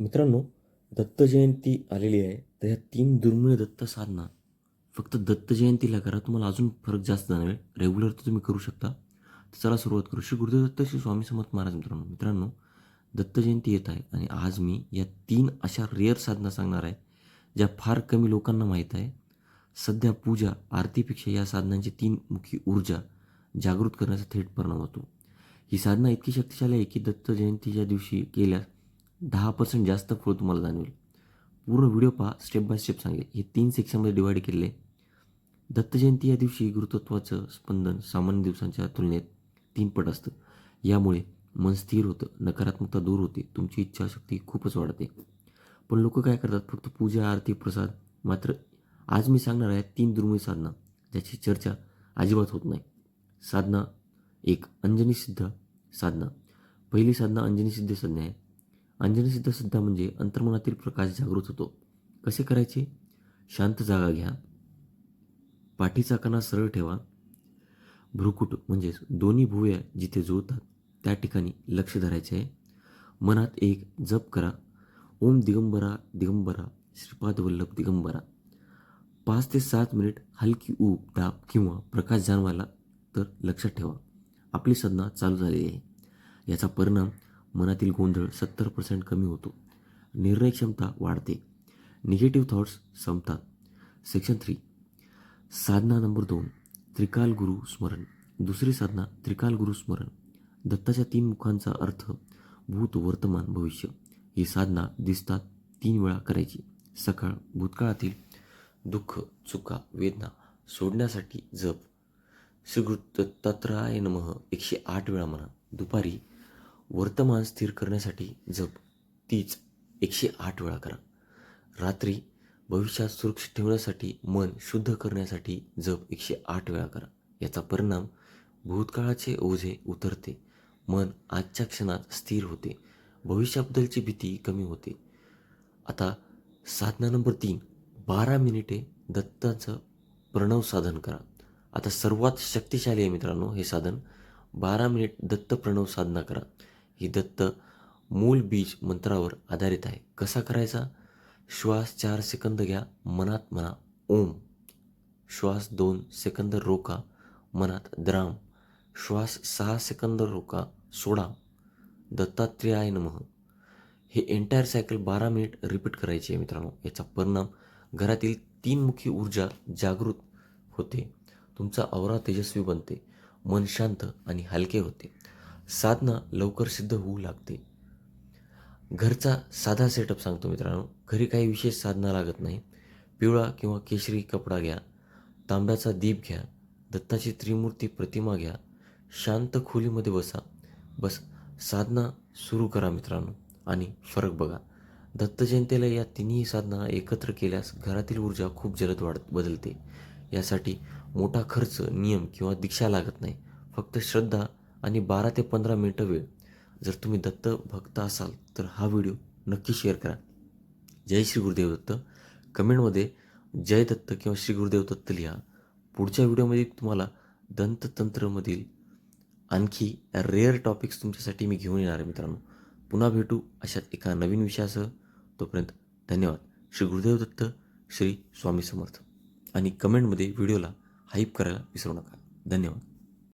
मित्रांनो दत्त जयंती आलेली आहे. तर ह्या तीन दुर्मिळ दत्त साधना फक्त दत्त जयंतीला करा. तुम्हाला अजून फरक जास्त जाणवेल. रेग्युलर तर तुम्ही करू शकता. तर चला सुरुवात करू. श्री गुरुदेव दत्त श्री स्वामी समर्थ महाराज मित्रांनो मित्रांनो दत्त जयंती येत आहे आणि आज मी या तीन अशा रेअर साधना सांगणार आहे ज्या फार कमी लोकांना माहीत आहे. सध्या पूजा आरतीपेक्षा या साधनांची तीन मुखी ऊर्जा जागृत करण्याचा थेट परिणाम होतो. ही साधना इतकी शक्तिशाली आहे की दत्त जयंतीच्या दिवशी केल्यास दहा पर्सेंट जास्त फळ तुम्हाला जाणवेल. पूर्ण व्हिडिओ पहा स्टेप बाय स्टेप सांगेल. हे तीन सेक्शनमध्ये डिवाईड केलेले. दत्त जयंती या दिवशी गुरुतत्वाचं स्पंदन सामान्य दिवसांच्या तुलनेत तीन पट असतं. यामुळे मन स्थिर होतं नकारात्मकता दूर होते तुमची इच्छाशक्ती खूपच वाढते. पण लोक काय करतात फक्त पूजा आरती प्रसाद मात्र आज मी सांगणार आहे तीन दुर्मिळ साधना ज्याची चर्चा अजिबात होत नाही. साधना एक अंजनी सिद्ध साधना. पहिली साधना अंजनी सिद्ध साधना आहे. अंजनी सिद्ध म्हणजे अंतर्मनातील प्रकाश जागृत होतो. कसे करायचे? शांत जागा घ्या. पाठीचा कणा सरळ ठेवा. भ्रुकुट म्हणजेच दोन्ही भुवया जिथे जुळतात त्या ठिकाणी लक्ष धरायचे आहे. मनात एक जप करा. ओम दिगंबरा दिगंबरा. श्रीपाद वल्लभ दिगंबरा. पाच ते सात मिनिट हलकी ऊब दाब किंवा प्रकाश जाणवायला तर लक्षात ठेवा. आपली साधना चालू झालेली आहे. याचा परिणाम मनातील गोंधळ सत्तर पर्सेंट कमी होतो. निर्णय क्षमता वाढते. निगेटिव्ह थॉट्स संपतात. सेक्शन थ्री साधना नंबर दोन. त्रिकाल गुरु स्मरण. दुसरी साधना त्रिकाल गुरु स्मरण. दत्ताच्या तीन मुखांचा अर्थ भूत वर्तमान भविष्य. ही साधना दिसतात तीन वेळा करायची. सकाळ भूतकाळातील दुःख चुका वेदना सोडण्यासाठी जप. श्रीगृ दत्तात्राय नमः. एकशे आठ वेळा म्हणा. दुपारी वर्तमान स्थिर करण्यासाठी जप. तीच एकशे आठ वेळा करा. रात्री भविष्यात सुरक्षित ठेवण्यासाठी मन शुद्ध करण्यासाठी जप एकशे आठ वेळा करा. याचा परिणाम भूतकाळाचे ओझे उतरते. मन आजच्या क्षणात स्थिर होते. भविष्याबद्दलची भीती कमी होते. आता साधना नंबर तीन बारा मिनिटे दत्ताचं प्रणव साधन करा. आता सर्वात शक्तिशाली आहे मित्रांनो हे साधन. बारा मिनिट दत्त प्रणव साधना करा. ही दत्त मूल बीज मंत्रावर आधारित आहे. कसा करायचा? श्वास चार सेकंद घ्या मनात म्हणा ओम. श्वास दोन सेकंद रोका मनात द्राम. श्वास सहा सेकंद रोका सोडा. दत्तात्रेयाय नमः. हे एंटायर सायकल बारा मिनिट रिपीट करायची आहे मित्रांनो. याचा परिणाम घरातील तीन मुखी ऊर्जा जागृत होते. तुमचा आवरा तेजस्वी बनते. मन शांत आणि हलके होते. साधना लवकर सिद्ध होऊ लागते. घरचा साधा सेटअप सांगतो मित्रांनो. घरी काही विशेष साधना लागत नाही. पिवळा किंवा केशरी कपडा घ्या. तांब्याचा दीप घ्या. दत्ताची त्रिमूर्ती प्रतिमा घ्या. शांत खोलीमध्ये बसा. बस साधना सुरू करा मित्रांनो. आणि फरक बघा. दत्त जयंतीला या तिन्ही साधना एकत्र केल्यास घरातील ऊर्जा खूप जलद वाढत बदलते. यासाठी मोठा खर्च नियम किंवा दीक्षा लागत नाही. फक्त श्रद्धा आणि बारा ते पंधरा मिनटं वेळ. जर तुम्ही दत्त भक्त असाल तर हा व्हिडिओ नक्की शेअर करा. जय श्री गुरुदेव दत्त. कमेंटमध्ये जय दत्त किंवा श्री गुरुदेव दत्त लिहा. पुढच्या व्हिडिओमध्ये तुम्हाला दंततंत्रमधील आणखी रेअर टॉपिक्स तुमच्यासाठी मी घेऊन येणार आहे मित्रांनो. पुन्हा भेटू अशात एका नवीन विषयासह. तोपर्यंत धन्यवाद. श्री गुरुदेव दत्त श्री स्वामी समर्थ. आणि कमेंटमध्ये व्हिडिओला हाईप करायला विसरू नका. धन्यवाद.